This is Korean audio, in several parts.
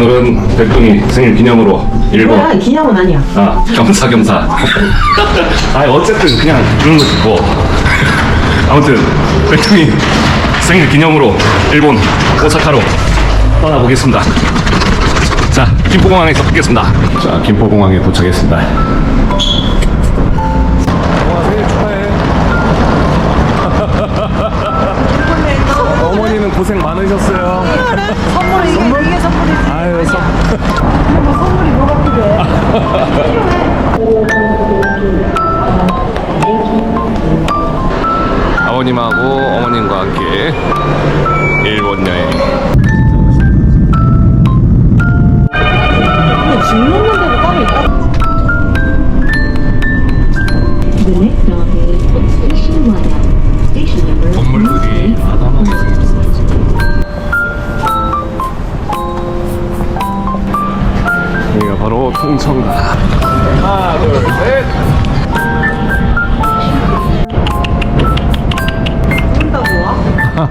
오늘은 백종이 생일 기념으로 일본. 뭐야 기념은 아니야. 아 겸사겸사. 아 어쨌든 그냥 그런 거 싶고. 아무튼 백종이 생일 기념으로 일본 오사카로 떠나보겠습니다. 자 김포공항에서 뵙겠습니다. 자 김포공항에 도착했습니다. 어머니는 고생 많으셨어요. 선물이 놓는 데도 따로 있다. 건물들이 아담하게 생겼어요 지금 여기가 바로 통천가 하나 둘셋?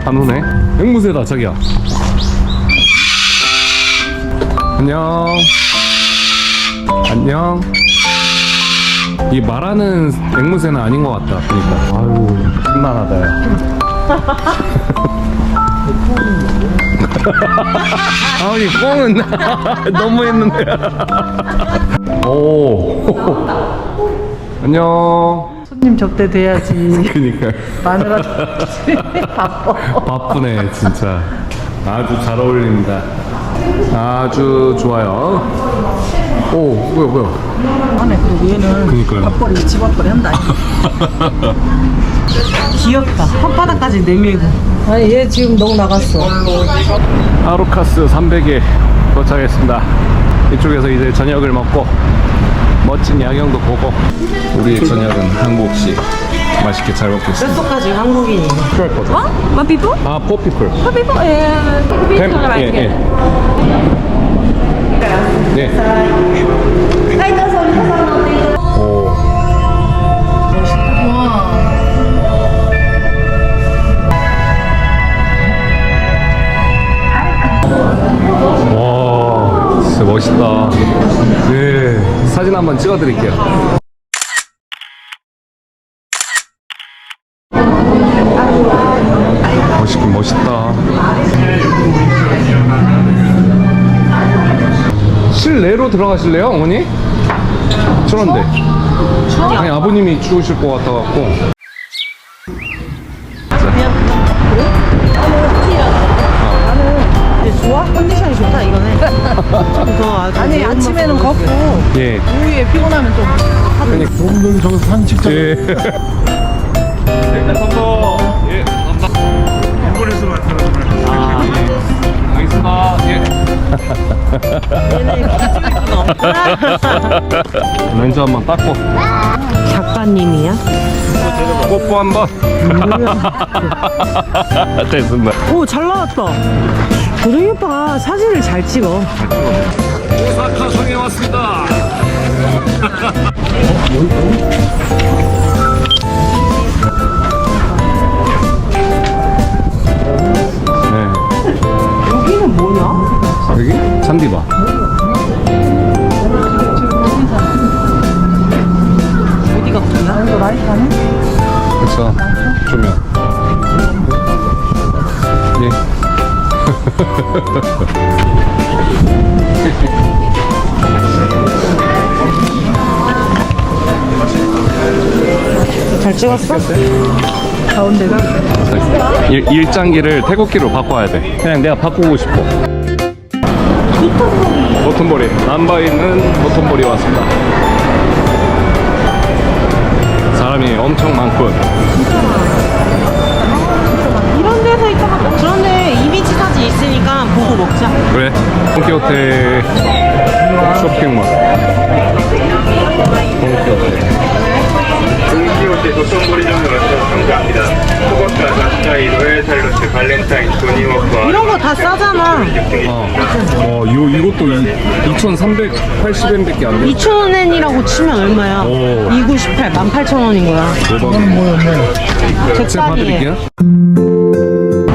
안 오네. 앵무새다 자기야. 안녕 안녕. 이 말하는 앵무새는 아닌 것 같다 그러니까. 아유 신난하다 야. 아니 꽁은 너무 했는데. 오. 안녕. 손님 접대돼야지. 그니까. 마누라 바빠. 바쁘네 진짜. 아주 잘 어울립니다. 아주 좋아요 오 뭐야 뭐야. 안에 그리고 얘는 그니까요. 밥벌이 집 밥벌이 한다. 귀엽다. 혓바닥까지 내밀고. 아니 얘 지금 너무 나갔어. 아루카스 300에 도착했습니다. 이쪽에서 이제 저녁을 먹고 멋진 야경도 보고 우리의 저녁은 한국식 맛있게 잘 먹겠습니다. 뼛속까지 한국인이. 그럴 거죠 어? What people? 아 포피플 What people? 예 뱀, 예, 예. 네. 오. 와, 진짜 멋있다. 네, 사진 한번 찍어드릴게요. 멋있긴 멋있다. 실내로 들어가실래요, 어머니? 저런데. 아니, 아버님이 추우실 것 같아 갖고. 근데 좋아? 컨디션이 좋다 이거네 더 아주 아니 아침에는 걷고 예. 오후에 피곤하면 좀 놈들 저기서 사진 찍자. 예. 감사합니다. 예, 예. 렌즈 한번 닦고 작가님이야? 뽀뽀 한번. 됐습니다. 오 잘 나왔다 도정이 오빠 사진을 잘 찍어 오사카 성에 왔습니다. 그쵸. 조명. 예. 잘 찍었어? 가운데가? 일, 일장기를 태국기로 바꿔야 돼. 그냥 내가 바꾸고 싶어. 도톤보리. 남바에 있는 도톤보리 왔습니다. 사람이 엄청 많군. 이런 데서 있다가 그런데 이미지 사진 있으니까 보고 먹자 그래. 동키호테 감사합니다. 소고사, 랍스타이, 로얄 샬롯, 발렌타인, 도니워크와 이런 거 다 싸잖아. 어, 어, 요, 이것도 2,380엔 밖에 안 돼. 2,000엔이라고 치면 얼마야? 오. 298, 18,000원인 거야. 대박이네. 뭐? 제가 봐드릴게요.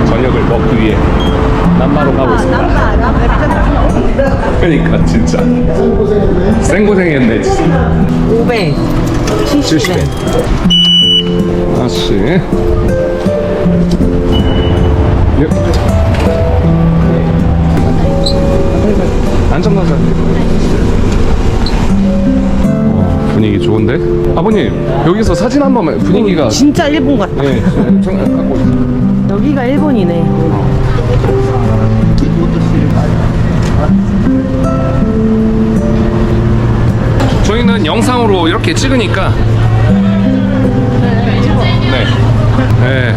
저녁을 먹기 위해 남바로 가고 아, 있습니다. 그러니까 진짜 생고생했네 진짜. 500, 70엔. 70엔. 나씩 예. 안전가자 어, 분위기 좋은데? 아버님 여기서 사진 한 번만 분위기가. 진짜 일본 같다 네, 좀 갖고 있- 여기가 일본이네. 저희는 영상으로 이렇게 찍으니까 네. 네.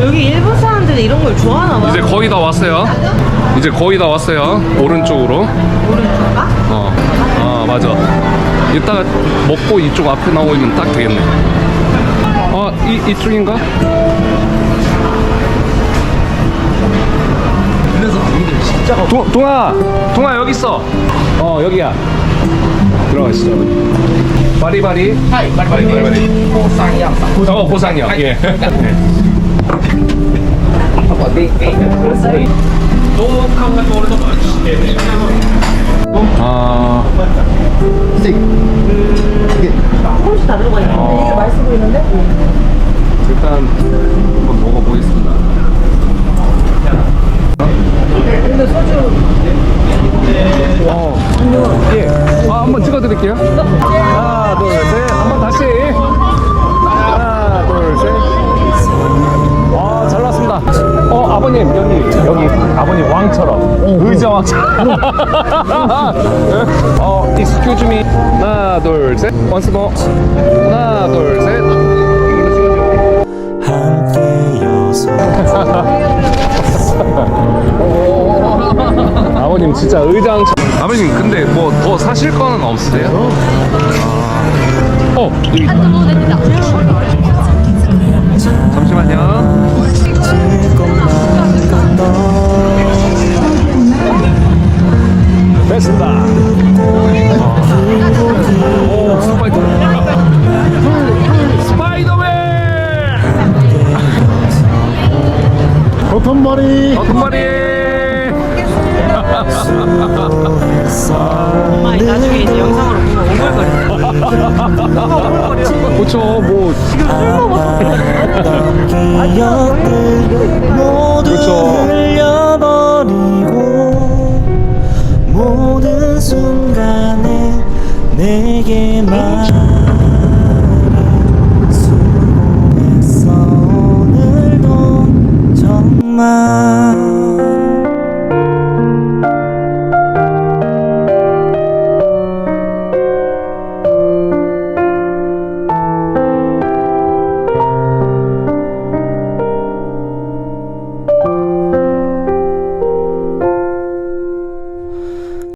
여기 일본 사람들이 이런 걸 좋아하나 봐 이제 거의 다 왔어요. 이제 거의 다 왔어요. 오른쪽으로. 오른쪽가? 어. 아 맞아. 이따가 먹고 이쪽 앞에 나오면 딱 되겠네. 어, 이 이쪽인가? 동, 동아, 동아 여기 있어. 어 여기야. 들어가시죠. 바리바리. 바리바리. 보상형. 어 보상형. 예. 아. 조금씩 다 들어가 있는데 이게 맛있어 보이는데? 일단 한번 먹어보겠습니다. 근데 소주 어, 예. 아, 한번 찍어드릴게요. 하나, 둘, 셋. 한번 다시. 하나, 둘, 셋. 와, 잘 나왔습니다. 어, 아버님, 여기, 여기, 아버님 왕처럼. 의자 왕처럼. 어, excuse me. 하나, 둘, 셋. once more. 하나, 둘, 셋. 아버님 진짜 의장 아버님 근데 뭐 더 사실 거는 없으세요? 아. 어 여기 잠시만요. 됐습니다. 오 스파이더. 스파이더맨! 버튼 머리. 어떤 엄마 나중에 이제 영상으로 보면 오글거려 그쵸 뭐 지금 술 먹어서 그쵸. 모든 순간